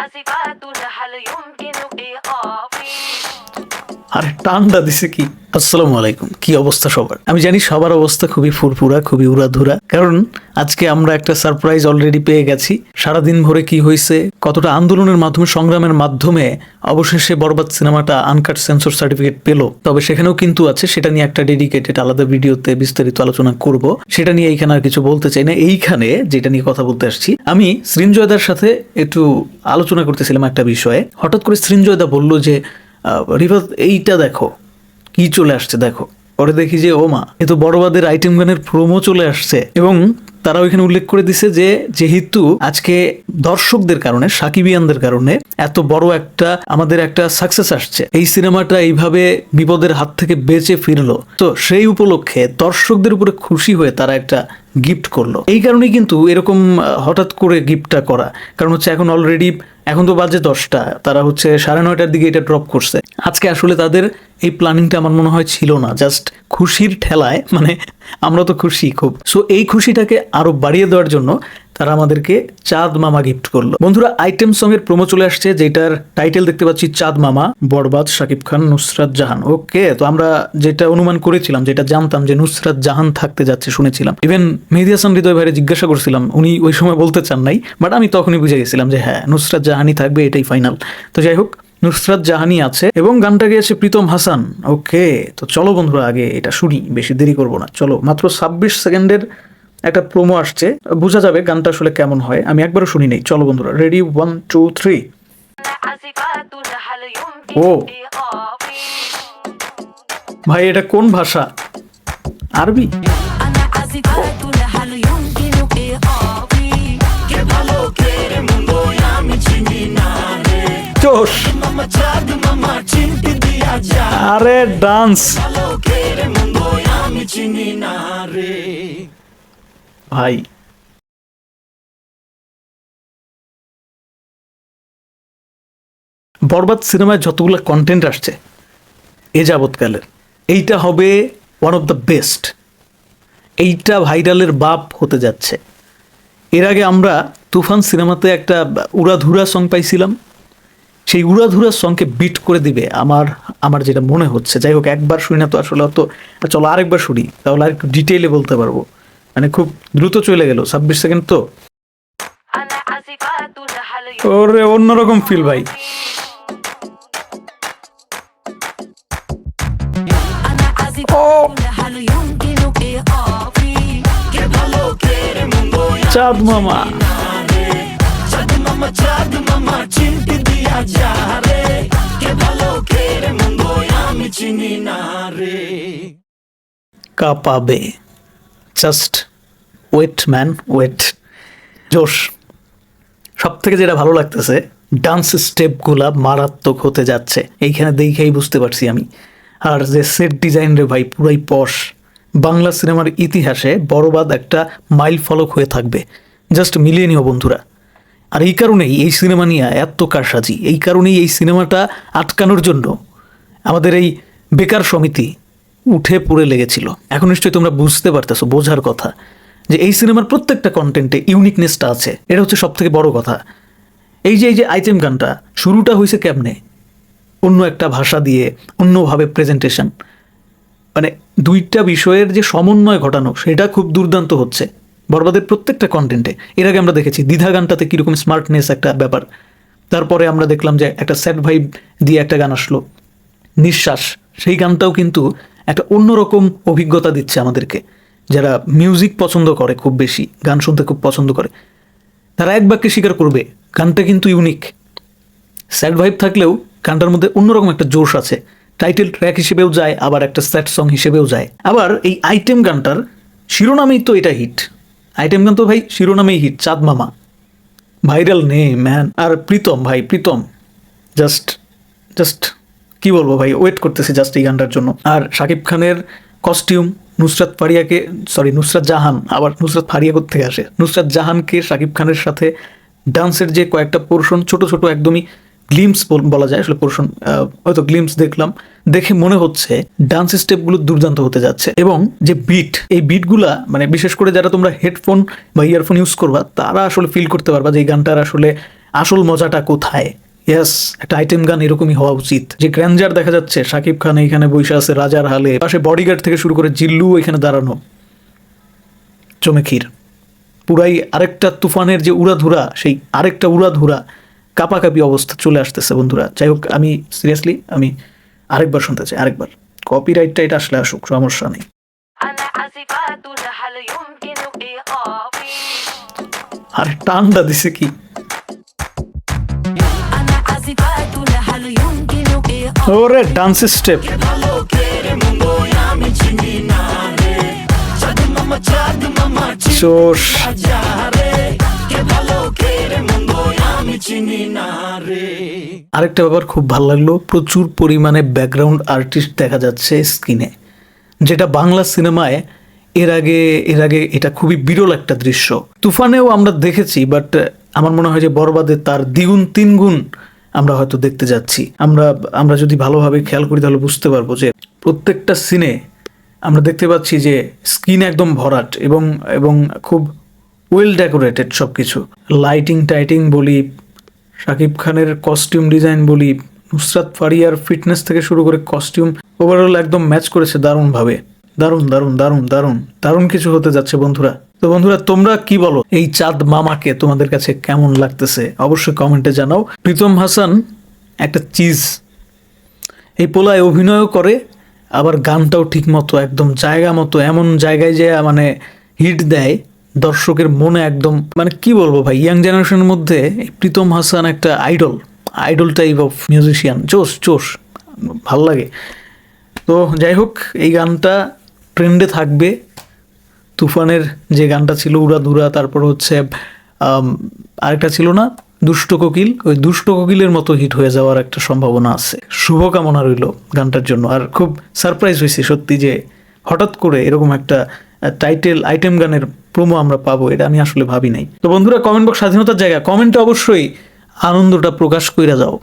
عزفات هل يمكن إيقافي আরে টান্ডা দিছে কি? আসসালামু আলাইকুম, কি অবস্থা সবার? আমি জানি সবার অবস্থা খুবই ফুরফুরা, খুবই উড়াধুরা। কারণ আজকে আমরা একটা সারপ্রাইজ অলরেডি পেয়ে গেছি। সারাদিন ভরে কি হয়েছে কতটা আন্দোলনের মাধ্যমে, সংগ্রামের মাধ্যমে অবশেষে বরবাদ সিনেমাটা আনকাট সেন্সর সার্টিফিকেট পেল। তবে সেখানেও কিন্তু আছে, সেটা নিয়ে একটা ডেডিকেটেড আলাদা ভিডিওতে বিস্তারিত আলোচনা করব। সেটা নিয়ে এইখানে আর কিছু বলতে চাই না। এইখানে যেটা নিয়ে কথা বলতে আসছি, আমি সৃঞ্জয়দার সাথে একটু আলোচনা করতেছিলাম একটা বিষয়ে। হঠাৎ করে সৃঞ্জয়দা বলল যে রিফাত, এইটা দেখো। কি চলে আসছে, দেখো। পরে দেখি যে, ও মা, এ তো বড়বাদের আইটেম গানের প্রোমো চলে আসছে। এবং তারা ওইখানে উল্লেখ করে দিছে যে, যেহেতু আজকে দর্শকদের কারণে, সাকিবিয়ানদের কারণে এত বড় একটা, আমাদের একটা সাকসেস আসছে। এই সিনেমাটা এইভাবে বিপদের হাত থেকে বেঁচে ফিরলো। তো সেই উপলক্ষে দর্শকদের উপরে খুশি হয়ে তারা একটা গিফট করল। এই কারণেই কিন্তু এরকম হঠাৎ করে গিফটটা করা। কারণ হচ্ছে এখন অলরেডি এখন তো বাজে দশটা, তারা হচ্ছে সাড়ে নয়টার দিকে এটা ড্রপ করছে। আজকে আসলে তাদের এই প্ল্যানিংটা আমার মনে হয় ছিল না জাস্ট খুশির ঠেলায় মানে আমরা তো খুশি খুব। সো এই খুশিটাকে আরও বাড়িয়ে দেওয়ার জন্য তারা আমাদেরকে চাঁদ মামা গিফট করল। বন্ধুরা আইটেম সং এর প্রোমো চলে আসছে, যেটার টাইটেল দেখতে পাচ্ছি, চাঁদ মামা, বরবাদ, শাকিব খান, নুসরাত জাহান। ওকে, তো আমরা যেটা অনুমান করেছিলাম, যেটা জানতাম যে নুসরাত জাহান থাকতে যাচ্ছে, শুনেছিলাম। ইভেন মেহেদি হাসান হৃদয় ভাইরে জিজ্ঞাসা করছিলাম, উনি ওই সময় বলতে চান নাই বাট আমি তখনই বুঝে গেছিলাম যে হ্যাঁ নুসরাত জাহানি থাকবে, এটাই ফাইনাল তো যাই হোক, নুসরাত জাহানি আছে, এবং গানটা গেয়েছে প্রীতম হাসান। ওকে, তো চলো বন্ধুরা, আগে এটা শুনি, বেশি দেরি করব না। চলো, মাত্র ছাব্বিশ সেকেন্ডের একটা প্রোমো আসছে। বোঝা যাবে গানটা আসলে কেমন হয়। আমি একবারও শুনি নেই। চলো বন্ধুরা রেডি ওয়ান টু থ্রি ও। ভাই, এটা কোন ভাষা? আরবি? আরে ডান্স ভাই। বরবাদ সিনেমায় যতগুলো কন্টেন্ট আসছে, এ যাবৎকালের, এইটা হবে ওয়ান অফ দ্য বেস্ট এইটা ভাইরালের বাপ হতে যাচ্ছে। এর আগে আমরা তুফান সিনেমাতে একটা উড়াধুরা সং পাইছিলাম। সেই উড়াধুরা সংকে বিট করে দিবে আমার আমার যেটা মনে হচ্ছে। যাই হোক, একবার শুনি না তো আসলে অত চলো আরেকবার শুনি, তাহলে আর একটু ডিটেইলে বলতে পারব। মানে খুব দ্রুত চলে গেল, ছাব্বিশ সেকেন্ড তো। ওরে, অন্যরকম ফিল ভাই। চাঁদ মামা। কাপাবে। জাস্ট ওয়েট ম্যান ওয়েট জোশ। সব থেকে যেটা ভালো লাগতেছে ডান্স স্টেপগুলা মারাত্মক হতে যাচ্ছে। এইখানে দেখেই বুঝতে পারছি আমি। আর যে সেট ডিজাইন রে ভাই, পুরাই পশ বাংলা সিনেমার ইতিহাসে বড়বাদ একটা মাইল ফলক হয়ে থাকবে। জাস্ট মিলিয়ে নিও বন্ধুরা। আর এই কারণেই এই সিনেমা নিয়ে এত কারসাজি। এই কারণেই এই সিনেমাটা আটকানোর জন্য আমাদের এই বেকার সমিতি উঠে পড়ে লেগেছিল। এখন নিশ্চয়ই তোমরা বুঝতে পারতেছো, বোঝার কথা, যে এই সিনেমার প্রত্যেকটা কন্টেন্টে ইউনিকনেসটা আছে। এটা হচ্ছে সব থেকে বড় কথা। এই যে এই যে আইটেম গানটা, শুরুটা হয়েছে কেমনে? অন্য একটা ভাষা দিয়ে, অন্যভাবে প্রেজেন্টেশন মানে দুইটা বিষয়ের যে সমন্বয় ঘটানো, সেটা খুব দুর্দান্ত হচ্ছে, বরবাদের প্রত্যেকটা কন্টেন্টে এর আগে আমরা দেখেছি দ্বিধা গানটাতে কীরকম স্মার্টনেস একটা ব্যাপার। তারপরে আমরা দেখলাম যে একটা স্যাড ভাইব দিয়ে একটা গান আসলো। নিঃশ্বাস, সেই গানটাও কিন্তু একটা অন্যরকম অভিজ্ঞতা দিচ্ছে আমাদেরকে। যারা মিউজিক পছন্দ করে খুব বেশি, গান শুনতে খুব পছন্দ করে, তারা এক বাক্যে স্বীকার করবে, গানটা কিন্তু ইউনিক স্যাড ভাইব থাকলেও গানটার মধ্যে অন্যরকম একটা জোশ আছে। টাইটেল ট্র্যাক হিসেবেও যায়, আবার একটা স্যাড সং হিসেবেও যায়। আবার এই আইটেম গানটার শিরোনামেই তো এটা হিট আইটেম গান তো ভাই শিরোনামেই হিট চাঁদ মামা। ভাইরাল নে ম্যান আর প্রীতম, ভাই, প্রীতম। জাস্ট জাস্ট কি বলব ভাই? ওয়েট করতেছি জাস্ট এই গানটার জন্য। আর শাকিব খানের কস্টিউম নুসরাত ফারিয়াকে সরি নুসরাত জাহান, আবার নুসরাত ফারিয়া থেকে আসে? নুসরাত জাহানকে শাকিব খানের সাথে ডান্সের যে কয়েকটা পোর্শন ছোট ছোট একদমই গ্লিমস বলা যায় আসলে পোর্শন হয়তো গ্লিমস দেখলাম। দেখে মনে হচ্ছে ডান্স স্টেপগুলো দুর্দান্ত হতে যাচ্ছে। এবং যে বিট এই বিটগুলা মানে বিশেষ করে যারা তোমরা হেডফোন বা ইয়ারফোন ইউজ করবা, তারা আসলে ফিল করতে পারবা যে এই গানটার আসলে আসল মজাটা কোথায়। ইয়াস একটা আইটেম গান এরকমই হওয়া উচিত। যে গ্র্যান্ডার দেখা যাচ্ছে শাকিব খান এখানে বৈশা আছে রাজার হালে পাশে বডিগার্ড থেকে শুরু করে জিল্লু এখানে দাঁড়ানো। জমে ক্ষীর। পুরাই আরেকটা তুফানের যে উড়াধুরা সেই আরেকটা উড়াধুরা কাপাকাপি অবস্থা চলে আসতেছে বন্ধুরা। যাই হোক আমি সিরিয়াসলি আমি আরেকবার শুনতে চাই আরেকবার। কপিরাইটটা এটা আসলে আসুক সমস্যা নেই। আর টানটা দিছে কি? ওরে ডান্স স্টেপ আরেকটা ব্যাপার খুব ভালো লাগল, প্রচুর পরিমাণে ব্যাকগ্রাউন্ড আর্টিস্ট দেখা যাচ্ছে স্ক্রিনে যেটা বাংলা সিনেমায় এর আগে এর আগে এটা খুবই বিরল একটা দৃশ্য। তুফানেও আমরা দেখেছি বাট আমার মনে হয় যে বরবাদে তার দ্বিগুণ, তিনগুণ আমরা হয়তো দেখতে যাচ্ছি। আমরা আমরা যদি ভালোভাবে খেয়াল করি তাহলে বুঝতে পারব যে প্রত্যেকটা সিনে আমরা দেখতে পাচ্ছি যে স্ক্রিন একদম ভরাট এবং এবং খুব ওয়েল ডেকোরেটেড সব কিছু লাইটিং টাইটিং বলি, শাকিব খানের কস্টিউম ডিজাইন বলি, নুসরাত ফারিয়ার ফিটনেস থেকে শুরু করে কস্টিউম ওভারঅল একদম ম্যাচ করেছে দারুণভাবে। দারুণ দারুণ দারুণ দারুণ দারুণ কিছু হতে যাচ্ছে বন্ধুরা। তো বন্ধুরা, তোমরা কি বলো? এই চাঁদ মামাকে তোমাদের কাছে কেমন লাগতেছে? অবশ্যই কমেন্টে জানাও। প্রীতম হাসান একটা চিজ। এই পোলায় অভিনয়ও করে, আবার গানটাও ঠিক মতো একদম জায়গা মতো, এমন জায়গায় যে মানে হিট দেয়, দর্শকের মনে একদম মানে কি বলব ভাই, ইয়াং জেনারেশনের মধ্যে প্রীতম হাসান একটা idol. Idol type of musician জোশ জোশ, ভালো লাগে। তো যাই হোক, এই গানটা ট্রেন্ডে থাকবে। তুফানের যে গানটা ছিল, উড়া উড়াধুরা তারপর হচ্ছে আরেকটা ছিল না, দুষ্ট কোকিল, ওই দুষ্ট কোকিলের মতো হিট হয়ে যাওয়ার একটা সম্ভাবনা আছে। শুভকামনা রইল গানটার জন্য। আর খুব সারপ্রাইজ হয়েছি সত্যি যে হঠাৎ করে এরকম একটা টাইটেল আইটেম গানের প্রোমো আমরা পাবো, এটা আমি আসলে ভাবি নাই। তো বন্ধুরা কমেন্ট বক্স স্বাধীনতার জায়গা কমেন্টে অবশ্যই আনন্দটা প্রকাশ কইরা যাও।